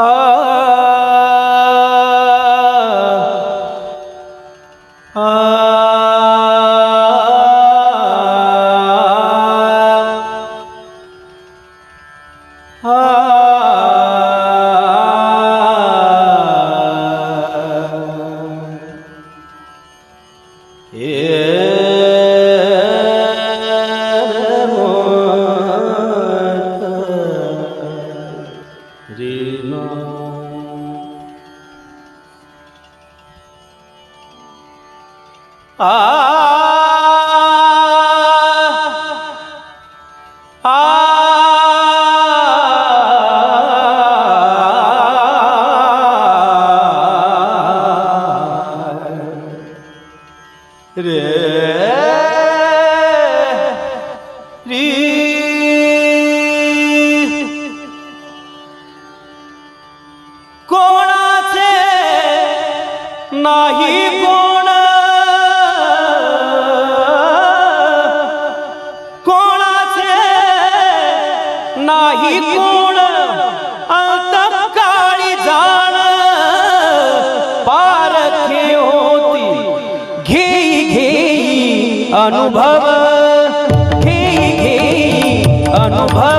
Oh. कोणाचे नाही कोणा नाही कोण आता काळी जाळ. पारखे होती घेई घेई अनुभव. घेई घेई अनुभव.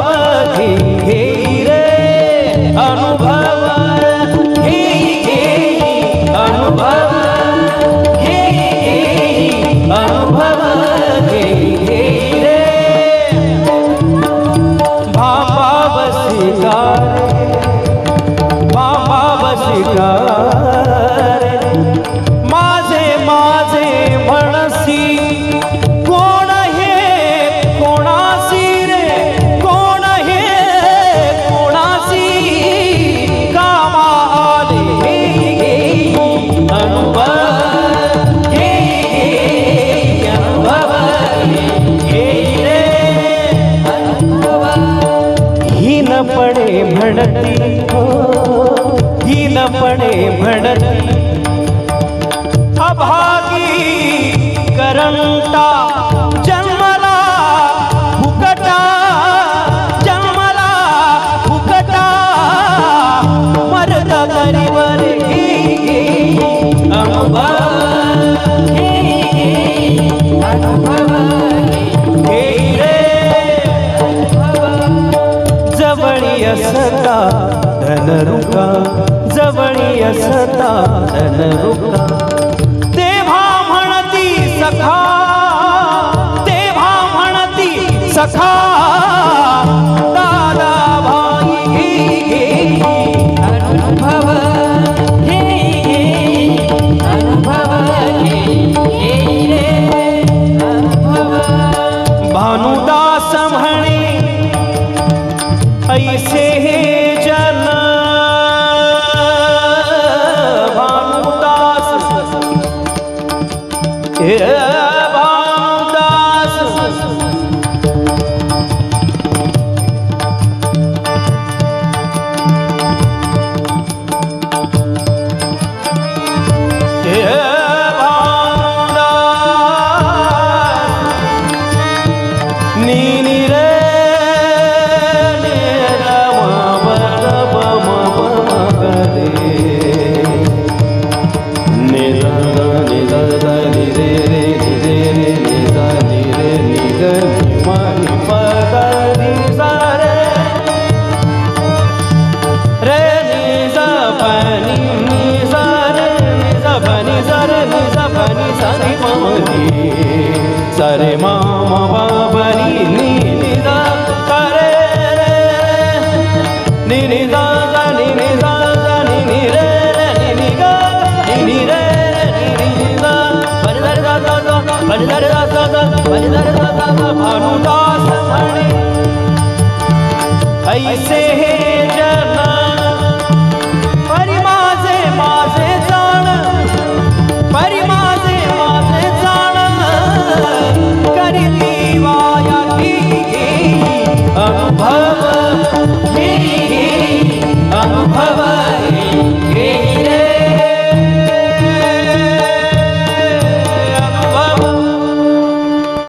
म्हणती अभागी करंता जन्मला फुकटा। जन्मला फुकटा। मरद गरीवर जवळी असता धनरुका। जवळ सता रुका। तेव्हा म्हणती सखा तेव्हा म्हणती सखा दादा भाई घे अनुभव घे ऐसे हे बोली सरे मामा बाबरी नीदा करे रे नीदा नीदा ऐसे है